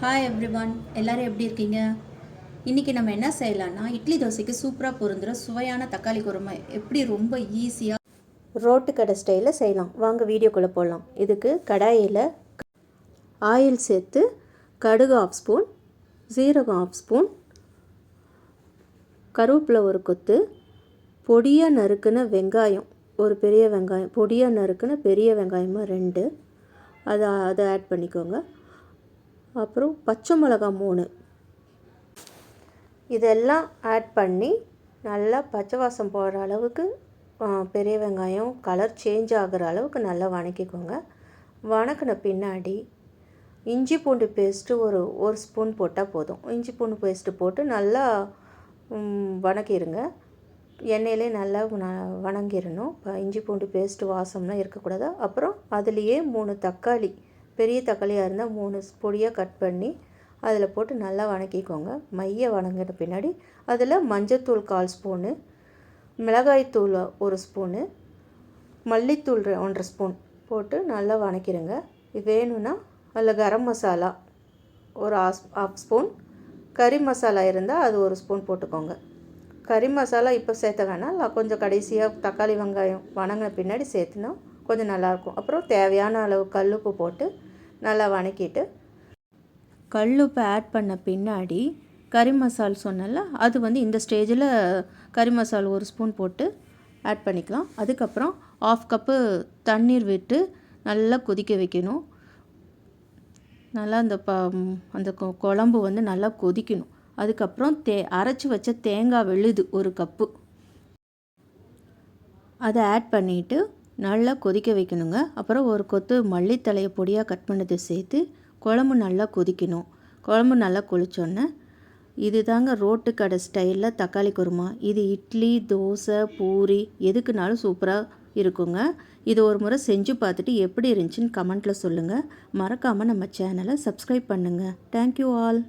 Hi everyone எல்லோரும் எப்படி இருக்கீங்க? இன்றைக்கி நம்ம என்ன செய்யலான்னா இட்லி தோசைக்கு சூப்பராக பொருந்துகிற சுவையான தக்காளி குருமா எப்படி ரொம்ப ஈஸியாக ரோட்டு கடை ஸ்டைலில் செய்யலாம். வாங்க வீடியோக்குள்ளே போடலாம் இதுக்கு கடாயில் ஆயில் சேர்த்து கடுகு ஆஃப் ஸ்பூன் சீரகம் ஆஃப் ஸ்பூன் கருவேப்பிலை ஒரு கொத்து பொடியாக நறுக்குன வெங்காயம் ஒரு பெரிய வெங்காயம் பொடியாக நறுக்குன பெரிய வெங்காயமாக ரெண்டு. அதை அதை ஆட் பண்ணிக்கோங்க. அப்புறம் பச்சை மிளகா மூணு. இதெல்லாம் ஆட் பண்ணி நல்லா பச்சை வாசம் போகிற அளவுக்கு பெரிய வெங்காயம் கலர் சேஞ்ச் ஆகிற அளவுக்கு நல்லா வணக்கிக்கோங்க. வணக்கின பின்னாடி இஞ்சி பூண்டு பேஸ்ட்டு ஒரு ஒரு ஸ்பூன் போட்டால் போதும். இஞ்சி பூண்டு பேஸ்ட்டு போட்டு நல்லா வணக்கிடுங்க எண்ணெயிலே நல்லா வணங்கிடணும் இப்போ இஞ்சி பூண்டு பேஸ்ட்டு வாசம்லாம் இருக்கக்கூடாது. அப்புறம் அதுலேயே மூணு தக்காளி பெரிய தக்காளியாக இருந்தால் மூணு பொடியாக கட் பண்ணி அதில் போட்டு நல்லா வணக்கிக்கோங்க. மைய வணங்கின பின்னாடி அதில் மஞ்சத்தூள் கால் ஸ்பூனு மிளகாய்த்தூள் ஒரு ஸ்பூனு மல்லித்தூள் ஒன்றரை ஸ்பூன் போட்டு நல்லா வணக்கிடுங்க இது வேணும்னா அதில் கரம் மசாலா ஒரு ஆஸ் ஆஃப் ஸ்பூன் கறி மசாலா இருந்தால் அது ஒரு ஸ்பூன் போட்டுக்கோங்க. கறி மசாலா இப்போ சேர்த்த வேணாம். கொஞ்சம் கடைசியாக தக்காளி வெங்காயம் வணங்கின பின்னாடி சேர்த்துனா கொஞ்சம் நல்லாயிருக்கும் அப்புறம் தேவையான அளவு கல்லுப்பு போட்டு நல்லா வணக்கிட்டு கல்லுப்பை ஆட் பண்ண பின்னாடி கறி மசால் சொன்னல அது வந்து இந்த ஸ்டேஜில் கறி மசால் ஒரு ஸ்பூன் போட்டு ஆட் பண்ணிக்கலாம். அதுக்கப்புறம் ஆஃப் கப்பு தண்ணீர் விட்டு நல்லா கொதிக்க வைக்கணும். நல்லா அந்த ப அந்த கொ- குழம்பு வந்து நல்லா கொதிக்கணும். அதுக்கப்புறம் தே அரைச்சி வச்ச தேங்காய் விழுது ஒரு கப்பு அதை ஆட் பண்ணிவிட்டு நல்லா கொதிக்க வைக்கணுங்க. அப்புறம் ஒரு கொத்து மல்லித்தலையை பொடியாக கட் பண்ணதை சேர்த்து குழம்பு நல்லா கொதிக்கணும். குழம்பு நல்லா கொதிச்சோன்னே இது தாங்க ரோட்டு கடை ஸ்டைலில் தக்காளி குருமா. இது இட்லி தோசை பூரி எதுக்குனாலும் சூப்பராக இருக்குங்க. இது ஒரு முறை செஞ்சு பார்த்துட்டு எப்படி இருந்துச்சுன்னு கமெண்ட்டில் சொல்லுங்கள் மறக்காமல் நம்ம சேனலை சப்ஸ்கிரைப் பண்ணுங்கள் தேங்க்யூ ஆல்